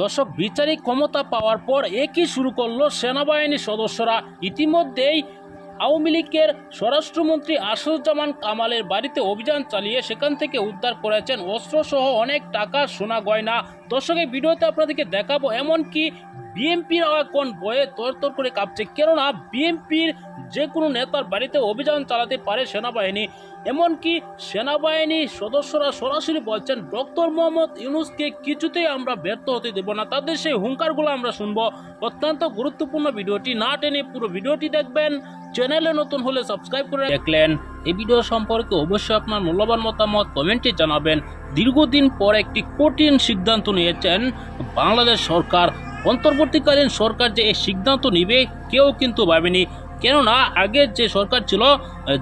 দর্শক বিচারিক ক্ষমতা পাওয়ার পর একই শুরু করল সেনাবাহিনীর সদস্যরা। ইতিমধ্যেই আওয়ামী লীগের স্বরাষ্ট্রমন্ত্রী আসুজ্জামান কামালের বাড়িতে অভিযান চালিয়ে সেখান থেকে উদ্ধার করেছেন। অস্ত্রসহ অনেক টাকা, সোনা গয়না। দর্শকের ভিডিওতে আপনাদেরকে দেখাবো এমনকি বিএনপির কোন বয়ে তরতর করে কাঁপছে? কেননা বিএনপির যে কোনো নেতার বাড়িতে অভিযান চালাতে পারে সেনাবাহিনী। এমনকি সেনাবাহিনী সদস্যরা সরাসরি বলছেন, ডক্টর মোহাম্মদ ইউনুসকে কিছুতেই আমরা ব্যর্থ হতে দেব না। তাদের সেই হুঙ্কারগুলো আমরা শুনব। অত্যন্ত গুরুত্বপূর্ণ ভিডিওটি না টেনে পুরো ভিডিওটি দেখবেন। চ্যানেলে নতুন হলে সাবস্ক্রাইব করে দেখলেন এই ভিডিও সম্পর্কে অবশ্যই আপনার মূল্যবান মতামত কমেন্টে জানাবেন। দীর্ঘদিন পর একটি কঠিন সিদ্ধান্ত নিয়েছেন বাংলাদেশ সরকার। অন্তর্বর্তীকালীন সরকার যে এই সিদ্ধান্ত নিবে, কেউ কিন্তু ভাবেনি। কেননা, আগের যে সরকার ছিল,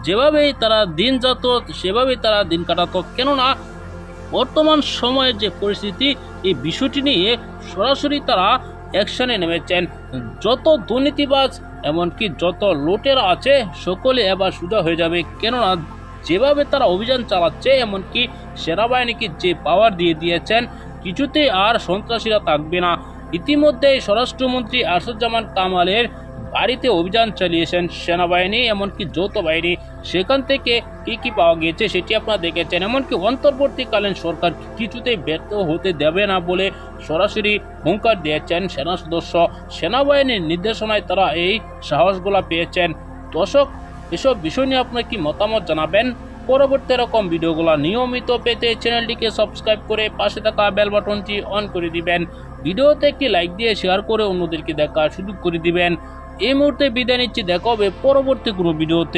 যেভাবেই তারা দিন যেত, সেভাবেই তারা দিন কাটাতো। কেননা, বর্তমান সময়ের যে পরিস্থিতি, এই বিষয়টি নিয়ে সরাসরি তারা অ্যাকশনে নেমেছেন। যত দুর্নীতিবাজ, এমনকি যত লুটেরা আছে, সকলে এবার সোজা হয়ে যাবে। কেননা, যেভাবে তারা অভিযান চালাচ্ছে, এমনকি সেনাবাহিনীকে যে পাওয়ার দিয়ে দিয়েছেন, কিছুতেই আর সন্ত্রাসীরা থাকবে না। ইতিমধ্যেই স্বরাষ্ট্রমন্ত্রী আসাদুজ্জামান কামালের বাড়িতে অভিযান চালিয়েছেন সেনাবাহিনী, এমনকি যৌথ বাহিনী। সেখান থেকে কি কি পাওয়া গিয়েছে সেটি আপনারা দেখেছেন, এমনকি অন্তর্বর্তীকালীন সরকার কিছুতেই ব্যর্থ হতে দেবে না বলে সরাসরি হুঙ্কার দিয়েছেন সেনা সদস্য। সেনাবাহিনীর নির্দেশনায় তারা এই সাহসগুলা পেয়েছেন। দর্শক, এসব বিষয় নিয়ে আপনার কি মতামত জানাবেন? পরবর্তী এরকম ভিডিওগুলো নিয়মিত পেতে চ্যানেলটিকে সাবস্ক্রাইব করে পাশে থাকা বেল বাটনটি অন করে দিবেন। ভিডিওতে একটি লাইক দিয়ে শেয়ার করে অন্যদেরকে দেখার সুযোগ করে দিবেন। এই মুহূর্তে বিদায় নিচ্ছি। দেখা হবে পরবর্তী কোনো ভিডিওতে।